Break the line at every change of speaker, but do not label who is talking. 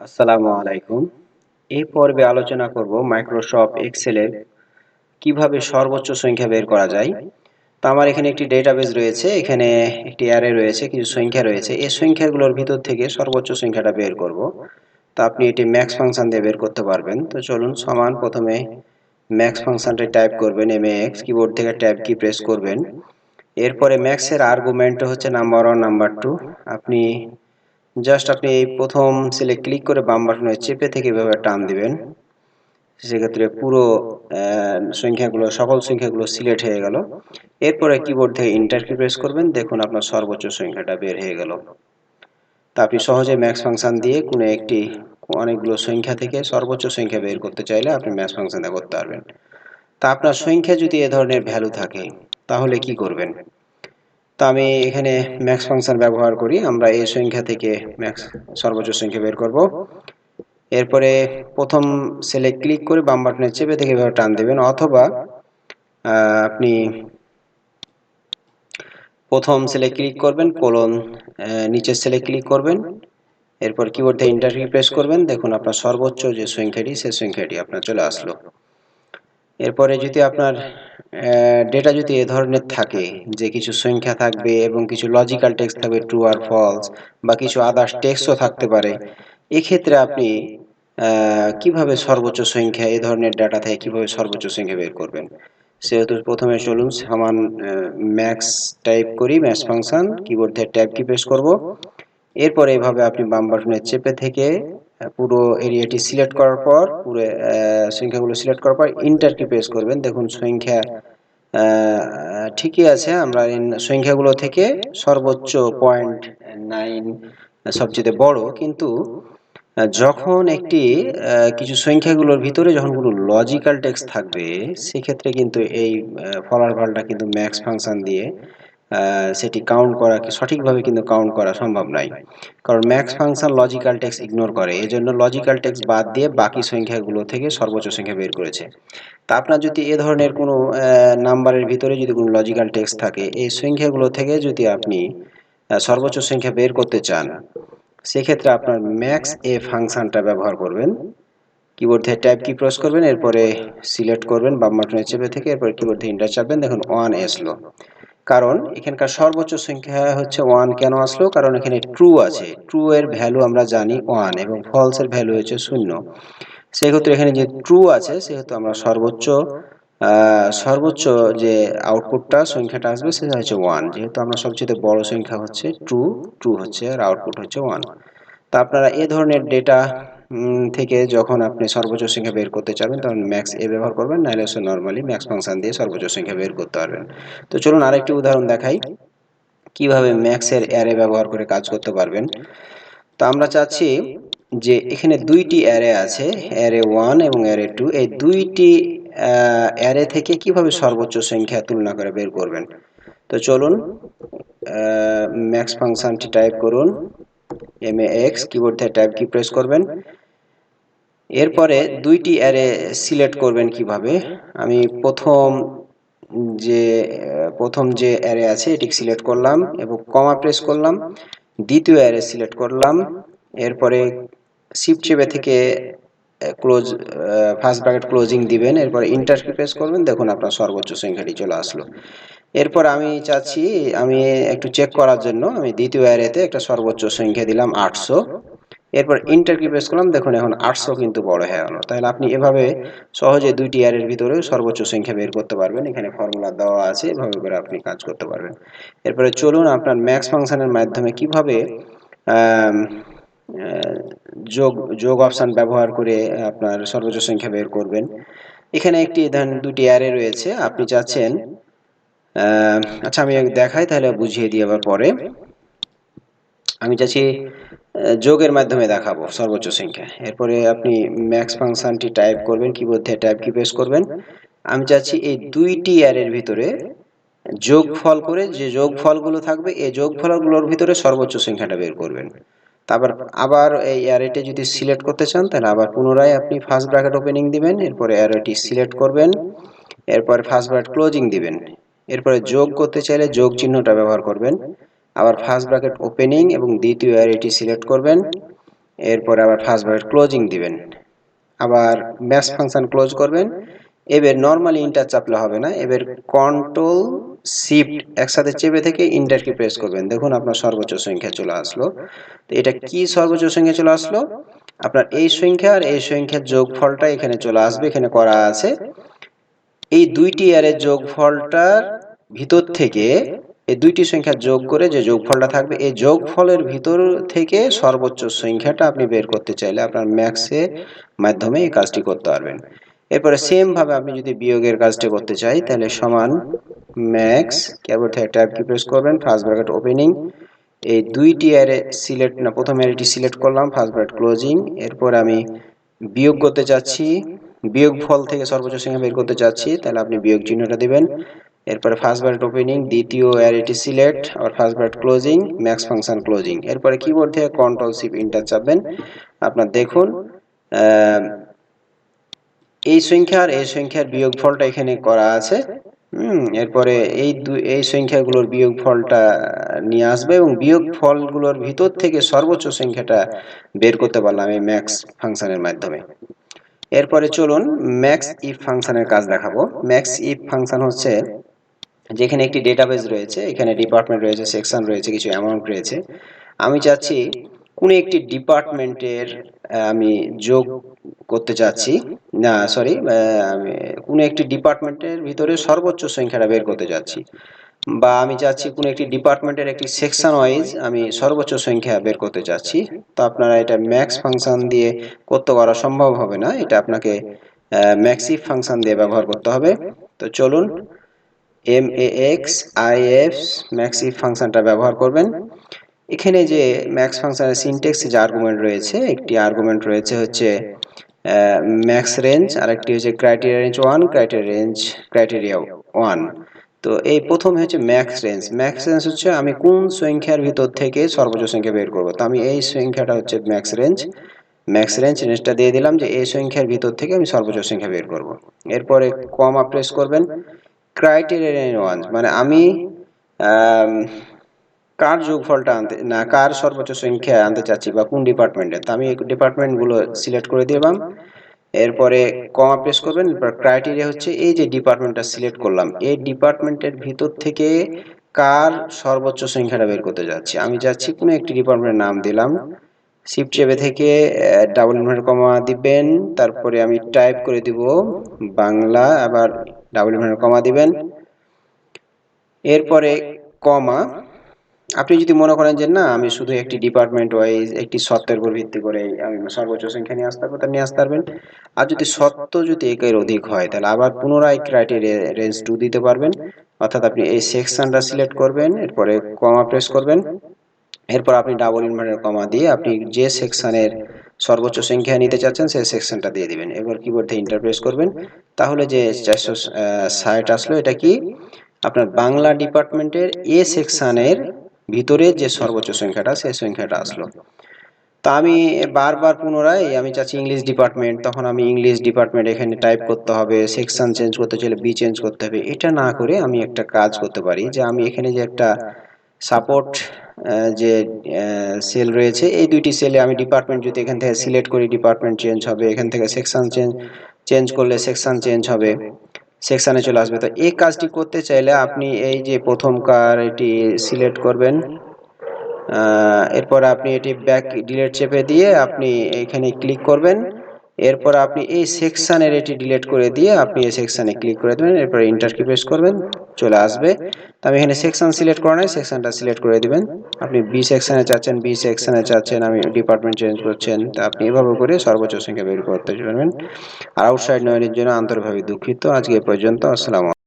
আসসালামু আলাইকুম। এই পর্বে আলোচনা করব মাইক্রোসফট এক্সেলে কীভাবে সর্বোচ্চ সংখ্যা বের করা যায়। তো আমার এখানে একটি ডেটাবেস রয়েছে, এখানে একটি অ্যারে রয়েছে, কিছু সংখ্যা রয়েছে। এই সংখ্যাগুলোর ভিতর থেকে সর্বোচ্চ সংখ্যাটা বের করব। তো আপনি এটি ম্যাক্স ফাংশন দিয়ে বের করতে পারবেন। তো চলুন সমান প্রথমে ম্যাক্স ফাংশনটা টাইপ করবেন এম এক্স কিবোর্ড থেকে ট্যাব কি প্রেস করবেন। এরপরে ম্যাক্সের আর্গুমেন্ট হচ্ছে নাম্বার ওয়ান নাম্বার টু আপনি জাস্ট আপনি এই প্রথম সেলে ক্লিক করে বাম বাটনে চেপে থেকে এভাবে টান দিবেন। সেক্ষেত্রে পুরো সংখ্যাগুলো, সকল সংখ্যাগুলো সিলেক্ট হয়ে গেল। এরপরে কিবোর্ড থেকে ইন্টার কি প্রেস করবেন। দেখুন আপনার সর্বোচ্চ সংখ্যাটা বের হয়ে গেল। তা আপনি সহজে ম্যাক্স ফাংশন দিয়ে কোনো একটি, অনেকগুলো সংখ্যা থেকে সর্বোচ্চ সংখ্যা বের করতে চাইলে আপনি ম্যাক্স ফাংশন দিয়ে করতে পারবেন। তা আপনার সংখ্যা যদি এ ধরনের ভ্যালু থাকে, তাহলে কি করবেন? তো আমি এখানে ম্যাক্স ফাংশন ব্যবহার করি। আমরা এই সংখ্যা থেকে ম্যাক্স সর্বোচ্চ সংখ্যা বের করব। এরপরে প্রথম সেলে ক্লিক করে বাম বাটনে চেপে থেকে এভাবে টান দেবেন। অথবা আপনি প্রথম সেলে ক্লিক করবেন কোলন নিচের সেলে ক্লিক করবেন। এরপর কিবোর্ড থেকে ইন্টার প্রেস করবেন। দেখুন আপনার সর্বোচ্চ যে সংখ্যাটি, সেই সংখ্যাটি আপনার চলে আসলো। এরপরে যদি আপনার ডেটা যদি এ ধরনের থাকে, যে কিছু সংখ্যা থাকবে এবং কিছু লজিক্যাল টেক্সট থাকবে ট্রু আর ফলস বা কিছু আদার্স টেক্সটও থাকতে পারে, এক্ষেত্রে আপনি কীভাবে সর্বোচ্চ সংখ্যা, এ ধরনের ডাটা থেকে কীভাবে সর্বোচ্চ সংখ্যা বের করবেন? সেহেতু প্রথমে চলুন, সমান ম্যাক্স টাইপ করি ম্যাক্স ফাংশন কিবোর্ড থেকে ট্যাব কি প্রেস করব। এরপরে এভাবে আপনি বাম বাটনে চেপে থেকে পুরো এরিয়াটি সিলেক্ট করার পর, পুরো সংখ্যাগুলো সিলেক্ট করার পর ইন্টার কি প্রেস করবেন। দেখুন, সংখ্যা ঠিকই আছে। আমরা সংখ্যাগুলো থেকে সর্বোচ্চ পয়েন্ট নাইন সবচেয়ে বড়। কিন্তু যখন একটি কিছু সংখ্যাগুলোর ভিতরে যখন কোনো লজিক্যাল টেক্সট থাকবে, সেক্ষেত্রে কিন্তু এই ফলার ভালটা কিন্তু ম্যাক্স ফাংশন দিয়ে সেটি কাউন্ট করা সঠিকভাবে কিন্তু কাউন্ট করা সম্ভব নয়। কারণ max function logical text ignore করে এই জন্য লজিক্যাল টেক্স বাদ দিয়ে বাকি সংখ্যাগুলো থেকে সর্বোচ্চ সংখ্যা বের করেছে। তা আপনার যদি এ ধরনের কোনো নাম্বারের ভিতরে যদি কোনো লজিক্যাল টেক্স থাকে, এই সংখ্যাগুলো থেকে যদি আপনি সর্বোচ্চ সংখ্যা বের করতে চান, সেক্ষেত্রে আপনার ম্যাক্স এ ফাংশনটা ব্যবহার করবেন। কিবোর্ড থেকে ট্যাব কি প্রেস করবেন, এরপরে সিলেক্ট করবেন, বাম বাটনে চেপে থেকে এরপর কিবোর্ড থেকে ইন্টার চাপবেন। দেখুন ওয়ান আসলো কারণ এখানকার সর্বোচ্চ সংখ্যা হচ্ছে ওয়ান কেন আসলো? কারণ এখানে ট্রু আছে। ট্রু এর ভ্যালু আমরা জানি ওয়ান এবং ফলস এর ভ্যালু হচ্ছে শূন্য। সেক্ষেত্রে এখানে যে ট্রু আছে, সেহেতু আমরা সর্বোচ্চ সর্বোচ্চ যে আউটপুটটা সংখ্যাটা আসবে, সেটা হচ্ছে ওয়ান যেহেতু আমরা সবচেয়ে বড় সংখ্যা হচ্ছে ট্রু ট্রু হচ্ছে আর আউটপুট হচ্ছে ওয়ান তা আপনারা এ ধরনের ডেটা থেকে যখন আপনি সর্বোচ্চ সংখ্যা বের করতে চাবেন তখন ম্যাক্স এ ব্যবহার করবেন, নাহলে হচ্ছে নর্মালি ম্যাক্স ফাংশন দিয়ে সর্বোচ্চ সংখ্যা বের করতে পারবেন। তো চলুন আরেকটি উদাহরণ দেখাই। কীভাবে ম্যাক্সের অ্যারে ব্যবহার করে কাজ করতে পারবেন? তো আমরা চাচ্ছি যে এখানে দুইটি অ্যারে আছে অ্যারে ওয়ান এবং অ্যারে টু এই দুইটি অ্যারে থেকে কীভাবে সর্বোচ্চ সংখ্যা তুলনা করে বের করবেন? তো চলুন ম্যাক্স ফাংশনটি টাইপ করুন। এম এ এক্স কিবোর্ড থেকে টাইপ কি প্রেস করবেন। এরপরে দুইটি অ্যারে সিলেক্ট করবেন কীভাবে? আমি প্রথম যে প্রথম যে অ্যারে আছে এটি সিলেক্ট করলাম এবং কমা প্রেস করলাম। দ্বিতীয় অ্যারে সিলেক্ট করলাম। এরপরে শিফট চেপে থেকে ক্লোজ ফার্স্ট ব্র্যাকেট ক্লোজিং দিবেন। এরপর ইন্টার প্রেস করবেন। দেখুন আপনার সর্বোচ্চ সংখ্যাটি চলে আসলো। এরপর আমি চাচ্ছি, আমি একটু চেক করার জন্য, আমি দ্বিতীয় অ্যারেতে একটা সর্বোচ্চ সংখ্যা দিলাম আটশো। এরপর ইন্টার কি প্রেস করলাম? দেখুন, এখন আটশো কিন্তু বড় হয়ে গেল। তাহলে আপনি এভাবে সহজে দুইটি অ্যারের ভিতরে সর্বোচ্চ সংখ্যা বের করতে পারবেন। এখানে ফর্মুলা দেওয়া আছে, এভাবে করে আপনি কাজ করতে পারবেন। এরপরে চলুন আপনার ম্যাক্স ফাংশনের মাধ্যমে কীভাবে যোগ যোগ অপশান ব্যবহার করে আপনার সর্বোচ্চ সংখ্যা বের করবেন। এখানে একটি, ধরেন দুটি অ্যারে রয়েছে। আপনি চাচ্ছেন আচ্ছা আমি দেখাই, তাহলে বুঝিয়ে দিয়ে আবার পরে। আমি চাচ্ছি যোগের মাধ্যমে দেখাবো সর্বোচ্চ সংখ্যা। এরপরে আপনি ম্যাক্স ফাংশনটি টাইপ করবেন কিবোর্ড টাইপ কি প্রেস করবেন। আমি চাচ্ছি এই দুইটি অ্যারের ভিতরে যোগ ফল করে যে যোগ ফলগুলো থাকবে, এই যোগ ফলগুলোর ভিতরে সর্বোচ্চ সংখ্যাটা বের করবেন। তারপর আবার এই অ্যারেটি যদি সিলেক্ট করতে চান, তাহলে আবার পুনরায় আপনি ফার্স্ট ব্র্যাকেট ওপেনিং দিবেন, এরপরে অ্যারেটি সিলেক্ট করবেন, এরপরে ফার্স্ট ব্র্যাকেট ক্লোজিং দিবেন। এরপরে যোগ করতে চাইলে যোগ চিহ্নটা ব্যবহার করবেন। আবার ফার্স্ট ব্র্যাকেট ওপেনিং এবং দ্বিতীয় অ্যারেটি সিলেক্ট করবেন। এরপরে আবার ফার্স্ট ব্র্যাকেট ক্লোজিং দিবেন। আবার ম্যাক্স ফাংশন ক্লোজ করবেন। এবার নর্মালি ইন্টার চাপলে হবে না। এবার কন্ট্রোল শিফট একসাথে চেপে থেকে ইন্টার কি প্রেস করবেন। দেখুন আপনার সর্বোচ্চ সংখ্যা চলে আসলো। তো এটা কি সর্বোচ্চ সংখ্যা চলে আসলো? আপনার এই সংখ্যা আর এই সংখ্যার যোগফলটা এখানে চলে আসবে, এখানে করা আছে। এই দুইটি এর যোগফলটার ভিতর থেকে এই দুইটি সংখ্যা যোগ করে যে যোগফলটা থাকবে, এই যোগফলের ভিতর থেকে সর্বোচ্চ সংখ্যাটা আপনি বের করতে চাইলে আপনার ম্যাক্সের মাধ্যমে এই কাজটি করতে পারবেন। এরপরে সেম ভাবে আপনি যদি বিয়োগের কাজটি করতে চাই, তাহলে সমান ম্যাক্স কেবল থেকে ট্যাব কি প্রেস করবেন? ফার্স্ট ব্র্যাকেট ওপেনিং এই দুইটি অ্যারে সিলেক্ট না, প্রথম অ্যারেটি সিলেক্ট করলাম ফার্স্ট ব্র্যাকেট ক্লোজিং এরপর আমি বিয়োগ করতে চাচ্ছি বিয়োগ ফল থেকে সর্বোচ্চ সংখ্যা বের করতে চাচ্ছি, তাহলে আপনি বিয়োগ চিহ্নটা দিবেন। এরপরে ফার্স্ট ব্র্যাকেট ওপেনিং দ্বিতীয় অ্যারেটি সিলেক্ট আর first bracket closing max function closing এরপরে কিবোর্ড থেকে কন্ট্রোল শিফট ইন্টার চাপবেন। আপনার দেখুন এই সংখ্যার এই সংখ্যার বিয়োগফলটা এখানে করা আছে। এরপরে এই এই সংখ্যাগুলোর বিয়োগফলটা নিয়ে আসবে এবং বিয়োগ ফলগুলোর ভিতর থেকে সর্বোচ্চ সংখ্যাটা বের করতে পারলাম এই ম্যাক্স ফাংশনের মাধ্যমে। এরপরে চলুন ম্যাক্স ইফ ফাংশনের কাজ দেখাবো। ম্যাক্স ইফ ফাংশন হচ্ছে যেখানে একটি ডেটাবেস রয়েছে, এখানে ডিপার্টমেন্ট রয়েছে সেকশন রয়েছে, কিছু অ্যামাউন্ট রয়েছে। আমি চাচ্ছি কোনো একটি ডিপার্টমেন্টের আমি যোগ করতে চাচ্ছি। না সরি আমি কোনো একটি ডিপার্টমেন্টের ভিতরে সর্বোচ্চ সংখ্যাটা বের করতে যাচ্ছি বা আমি চাচ্ছি কোনো একটি ডিপার্টমেন্টের একটি সেকশন ওয়াইজ আমি সর্বোচ্চ সংখ্যা বের করতে চাচ্ছি। তো আপনারা এটা ম্যাক্স ফাংশন দিয়ে করতে করা সম্ভব হবে না। এটা আপনাকে ম্যাক্সিভ ফাংশন দিয়ে ব্যবহার করতে হবে। তো চলুন M X I F maxifs ফাংশনটা ব্যবহার করবেন। এখানে যে ম্যাক্স ফাংশনের সিনটেক্স যে আর্গুমেন্ট রয়েছে, একটি আর্গুমেন্ট রয়েছে হচ্ছে ম্যাক্স রেঞ্জ আর একটি হচ্ছে criteria range one criteria range criteria one তো এই প্রথম হচ্ছে ম্যাক্স রেঞ্জ ম্যাক্স রেঞ্জ হচ্ছে আমি কোন সংখ্যার ভিতর থেকে সর্বোচ্চ সংখ্যা বের করব। তো আমি এই সংখ্যাটা হচ্ছে ম্যাক্স রেঞ্জ ম্যাক্স রেঞ্জ রেঞ্জটা দিয়ে দিলাম যে এই সংখ্যার ভিতর থেকে আমি সর্বোচ্চ সংখ্যা বের করব। এরপরে কমা প্রেস করবেন। ক্রাইটেরিয়া ওয়ান মানে আমি কার যোগফলটা আনতে, না, কার সর্বোচ্চ সংখ্যা আনতে চাচ্ছি বা কোন ডিপার্টমেন্টে তো আমি ডিপার্টমেন্টগুলো সিলেক্ট করে দিলাম। এরপরে কমা প্রেস করবেন, এরপর ক্রাইটেরিয়া হচ্ছে এই যে ডিপার্টমেন্টটা সিলেক্ট করলাম, এই ডিপার্টমেন্টের ভিতর থেকে কার সর্বোচ্চ সংখ্যাটা বের করতে যাচ্ছি। আমি যাচ্ছি কোনো একটি ডিপার্টমেন্টের নাম দিলাম শিফট চেপে থেকে ডাবল ইনভার্টার কমা দিবেন, তারপরে আমি টাইপ করে দিব বাংলা, আবার ডাবল ইনভার্টার কমা দিবেন। এরপরে কমা। আপনি যদি মনে করেন যে না, আমি শুধু একটি ডিপার্টমেন্ট ওয়াইজ একটি সত্যের উপর ভিত্তি করে আমি সর্বোচ্চ সংখ্যা নিয়ে আসতে পারব নিয়ে আসতে পারবেন। আর যদি সত্য যদি একের অধিক হয়, তাহলে আবার পুনরায় ক্রাইটেরিয়া রেঞ্জ টু দিতে পারবেন। অর্থাৎ আপনি এই সেকশনটা সিলেক্ট করবেন, এরপরে কমা প্রেস করবেন। এরপর আপনি ডাবল ইনভার্টার কমা দিয়ে আপনি যে সেকশনের সর্বোচ্চ সংখ্যা নিতে চাচ্ছেন, সেই সেকশনটা দিয়ে দিবেন। এবার কিবোর্ড ইন্টারপ্রেস করবেন। তাহলে যে চারশো ষাট আসলো, এটা কি? আপনার বাংলা ডিপার্টমেন্টের এ সেকশনের ভিতরে যে সর্বোচ্চ সংখ্যাটা, সেই সংখ্যাটা আসলো। তা আমি বারবার পুনরায়, আমি চাচ্ছি ইংলিশ ডিপার্টমেন্ট তখন আমি ইংলিশ ডিপার্টমেন্ট এখানে টাইপ করতে হবে সেকশন চেঞ্জ করতে চাইলে বি চেঞ্জ করতে হবে। এটা না করে আমি একটা কাজ করতে পারি, যে আমি এখানে যে একটা সাপোর্ট যে সেল রয়েছে, এই দুইটি সেলে আমি ডিপার্টমেন্ট যদি এখান থেকে সিলেক্ট করি ডিপার্টমেন্ট চেঞ্জ হবে, এখান থেকে সেকশন চেঞ্জ চেঞ্জ করলে সেকশন চেঞ্জ হবে সেকশানে চলে আসবে। তো এই কাজটি করতে চাইলে আপনি এই যে প্রথম কার এটি সিলেক্ট করবেন এরপর আপনি এটি ব্যাক ডিলেট চেপে দিয়ে আপনি এখানে ক্লিক করবেন। এরপর আপনি এই সেকশানের এটি ডিলিট করে দিয়ে আপনি এই সেকশানে ক্লিক করে দেবেন, এরপর ইন্টার কি প্রেস করবেন, চলে আসবে। তো আমি এখানে সেকশান সিলেক্ট করা নাই সেকশানটা সিলেক্ট করে দিবেন। আপনি বি সেকশানে চাচ্ছেন বি সেকশানে চাচ্ছেন আমি ডিপার্টমেন্ট চেঞ্জ করছেন, তা আপনি এভাবে করে সর্বোচ্চ সংখ্যা বের করতে পারবেন। আর আউটসাইড নয়নের জন্য আন্তরিকভাবে দুঃখিত। আজকে পর্যন্ত, আসসালাম